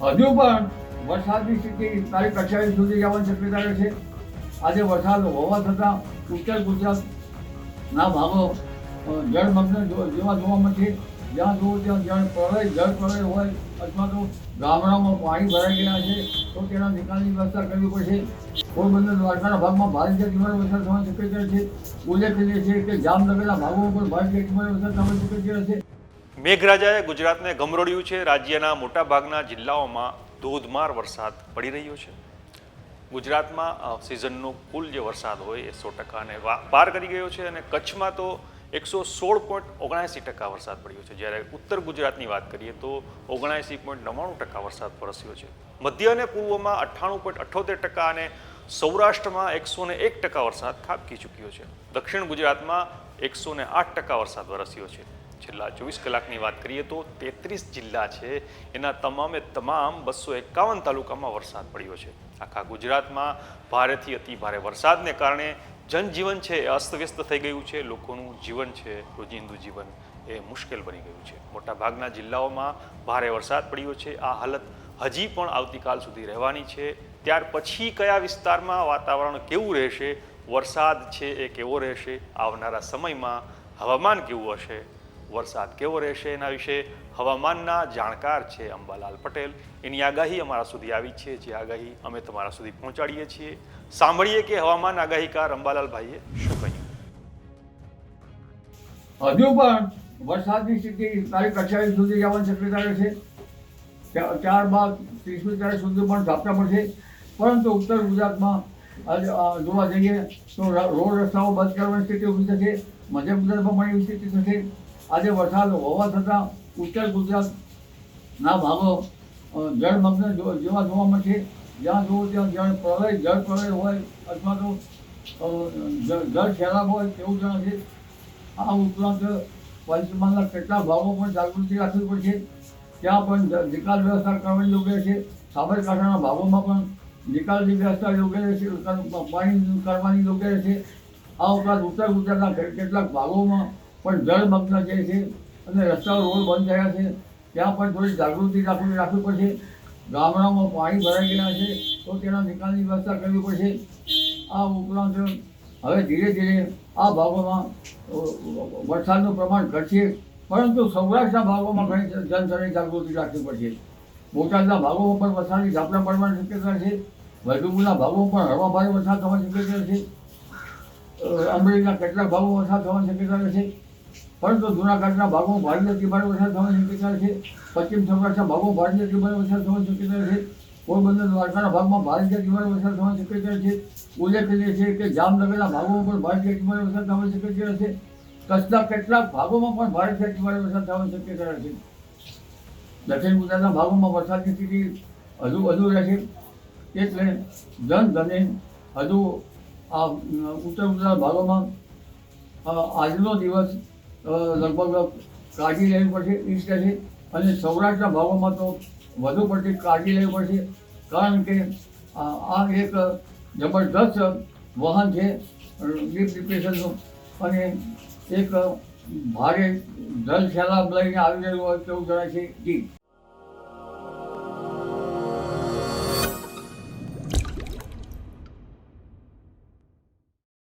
હજુ પણ વરસાદની સ્થિતિ તારીખ અઠ્યાવીસ સુધી જવાની શક્યતા છે. આજે વરસાદ હોવા છતાં ઉત્તર ગુજરાતના ભાગો જળમગ્ન જેવા જોવા મળશે જ્યાં જોવું ત્યાં જળ પ્રલય જળ પ્રલય હોય અથવા તો ગામડામાં પાણી ભરાઈ ગયા છે, તો તેના નિકાલની વ્યવસ્થા કરવી પડશે. પોરબંદર દ્વારકાના ભાગમાં ભારે જગ્યાએ વરસાદ થવાની શક્યતા છે. ઉલ્લેખનીય છે કે જામનગરના ભાગોમાં પણ ભારે જગ્યાએ વરસાદ થવાની શક્યતા છે. મેઘરાજાએ ગુજરાતને ગમરોડ્યું છે. રાજ્યના મોટાભાગના જિલ્લાઓમાં ધોધમાર વરસાદ પડી રહ્યો છે. ગુજરાતમાં સિઝનનો કુલ જે વરસાદ હોય એ સો ટકાને પાર કરી ગયો છે અને કચ્છમાં તો એકસો સોળ પોઈન્ટ ઓગણસી ટકા વરસાદ પડ્યો છે. જ્યારે ઉત્તર ગુજરાતની વાત કરીએ તો ઓગણસી પોઈન્ટ નવ્વાણું ટકા વરસાદ વરસ્યો છે. મધ્ય અને પૂર્વમાં અઠ્ઠાણું પોઈન્ટ અઠ્ઠોતેર ટકા અને સૌરાષ્ટ્રમાં એકસો ને એક ટકા વરસાદ ખાબકી ચૂક્યો છે. દક્ષિણ ગુજરાતમાં એકસો ને આઠ ટકા વરસાદ વરસ્યો છે. છેલ્લા ચોવીસ કલાકની વાત કરીએ તો તેત્રીસ જિલ્લા છે. એના તમામે તમામ બસો એકાવન તાલુકામાં વરસાદ પડ્યો છે. આખા ગુજરાતમાં ભારેથી અતિ ભારે વરસાદને કારણે જનજીવન છે એ અસ્તવ્યસ્ત થઈ ગયું છે. લોકોનું જીવન છે રોજિંદુ જીવન એ મુશ્કેલ બની ગયું છે. મોટાભાગના જિલ્લાઓમાં ભારે વરસાદ પડ્યો છે. આ હાલત હજી પણ આવતીકાલ સુધી રહેવાની છે. ત્યાર પછી કયા વિસ્તારમાં વાતાવરણ કેવું રહેશે? વરસાદ છે એ કેવો રહેશે? આવનારા સમયમાં હવામાન કેવું હશે? વરસાદ કેવો રહેશે એના વિશે હવામાનના જાણકાર છે અંબાલાલ પટેલ. એની આગાહી અમારા સુધી આવી છે. જે આગાહી અમે તમારા સુધી પહોંચાડીએ છીએ. સાંભળીએ કે હવામાન આગાહીકાર અંબાલાલભાઈએ શું કહ્યું? હજુ પણ વરસાદની સ્થિતિ તારીખ અઠ્યાવીસ સુધી જવાની શક્યતા રહેશે. ત્યારબાદ ત્રીસમી તારીખ સુધી પણ ઝાપટા પડશે. પરંતુ ઉત્તર ગુજરાતમાં જોવા જઈએ તો રોડ રસ્તાઓ બંધ કરવાની સ્થિતિ ઊભી થશે. મધ્ય ગુજરાતમાં પણ એવી સ્થિતિ થશે. આજે વરસાદ હોવા છતાં ઉત્તર ગુજરાતના ભાગો જળમગ્ન જેવા જોવા મળશે જ્યાં જોવું ત્યાં જળ પ્રલય જળ પ્રલય હોય અથવા તો જળ સૈલાબ હોય તેવું જણાશે આ ઉપરાંત પંચમહાલના કેટલા ભાગો પણ જાગૃતિ રાખવી પડશે. ત્યાં પણ નિકાલ વ્યવસ્થા કરવાની યોગ્ય છે. સાબરકાંઠાના ભાગોમાં પણ નિકાલની વ્યવસ્થા યોગ્ય રહેશે પાણી કરવાની યોગ્ય રહેશે આ ઉપરાંત ઉત્તર ગુજરાતના કેટલાક ભાગોમાં પણ જળમગ્ન જે છે, અને રસ્તાઓ રોડ બંધ થયા છે, ત્યાં પણ થોડી જાગૃતિ રાખવી રાખવી પડશે. ગામડામાં પાણી ભરાઈ ગયા છે, તો તેના નિકાલની વ્યવસ્થા કરવી પડશે. આ ઉપરાંત હવે ધીરે ધીરે આ ભાગોમાં વરસાદનું પ્રમાણ ઘટશે, પરંતુ સૌરાષ્ટ્રના ભાગોમાં ઘણી જનસરની જાગૃતિ રાખવી પડશે. બોટાદના ભાગોમાં પણ વરસાદની ઝાપટા પડવાની શક્યતા છે. વૈદુપુરના ભાગોમાં પણ હળવા ભારે વરસાદ થવાની શક્યતા છે. અમરેલીના કેટલાક ભાગોમાં વરસાદ થવાની શક્યતા છે. પરંતુ જૂનાગઢના ભાગો ભારે ભારે વરસાદ થવાની શક્યતા છે. પશ્ચિમ સૌરાષ્ટ્રના ભાગો ભારે ભારે વરસાદ થવાની શક્યતા છે. પોરબંદર દ્વારકાના ભાગમાં ભારે ભારે વરસાદ થવાની શક્યતા છે. ઉલ્લેખનીય છે કે જામનગરના ભાગોમાં પણ ભારે ભારે વરસાદ થવાની શક્યતા છે. કચ્છના કેટલાક ભાગોમાં પણ ભારે ભારે વરસાદ થવાની શક્યતા છે. દક્ષિણ ગુજરાતના ભાગોમાં વરસાદની સ્થિતિ હજુ વધુ રહેશે એટલે જન ધને હજુ આ ઉત્તર ગુજરાત ભાગોમાં આજનો દિવસ લગભગ કાળજી લેવી પડશે ઈસ્ટ છે. અને સૌરાષ્ટ્રના ભાવોમાં તો વધુ પડતી કાળજી લેવી પડશે, કારણ કે આ આ એક જબરદસ્ત વાહન છે ડીપ ડિપ્રેશનનું. અને એક ભારે જલ સૈલાબ લઈને આવી રહ્યું હોય તેવું જણાય છે. જી.